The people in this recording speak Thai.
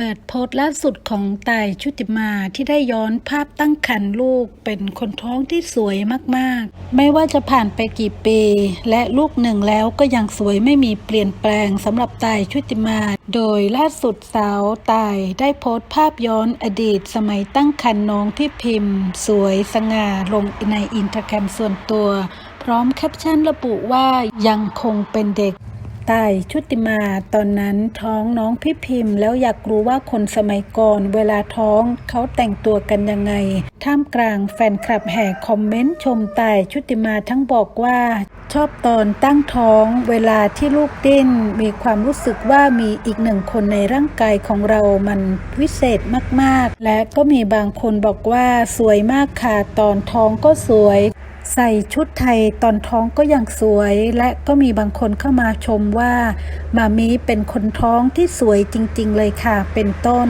เปิดโพสต์ล่าสุดของต่ายชุติมาที่ได้ย้อนภาพตั้งครรภ์ลูกเป็นคนท้องที่สวยมากๆ ไม่ว่าจะผ่านไปกี่ปี และลูกหนึ่งแล้วก็ยังสวยไม่มีเปลี่ยนแปลงสำหรับต่ายชุติมา โดยล่าสุดสาวต่ายได้โพสต์ภาพย้อนอดีตสมัยตั้งครรภ์น้องพี่พิมพ์ สวยสง่าลงในอินสตาแกรมส่วนตัว พร้อมแคปชั่นระบุว่ายังคงเป็นเด็ก ต่ายชุติมา ตอนนั้นท้องน้องพี่พิมพ์ แล้วอยากรู้ว่าคนสมัยก่อนเวลาท้องเขาแต่งตัวกันยังไง ท่ามกลางแฟนคลับแห่คอมเมนต์ชมต่ายชุติมาทั้งบอกว่าชอบตอนตั้งท้องเวลาที่ลูกดิ้นมีความรู้สึกว่ามีอีกหนึ่งคนในร่างกายของเรามันวิเศษมากๆ และก็มีบางคนบอกว่าสวยมากค่ะตอนท้องก็สวย ใส่ชุดไทยตอนท้องก็ยังสวย และก็มีบางคนเข้ามาชมว่ามามีเป็นคนท้องที่สวยจริง ๆ เลยค่ะ เป็นต้น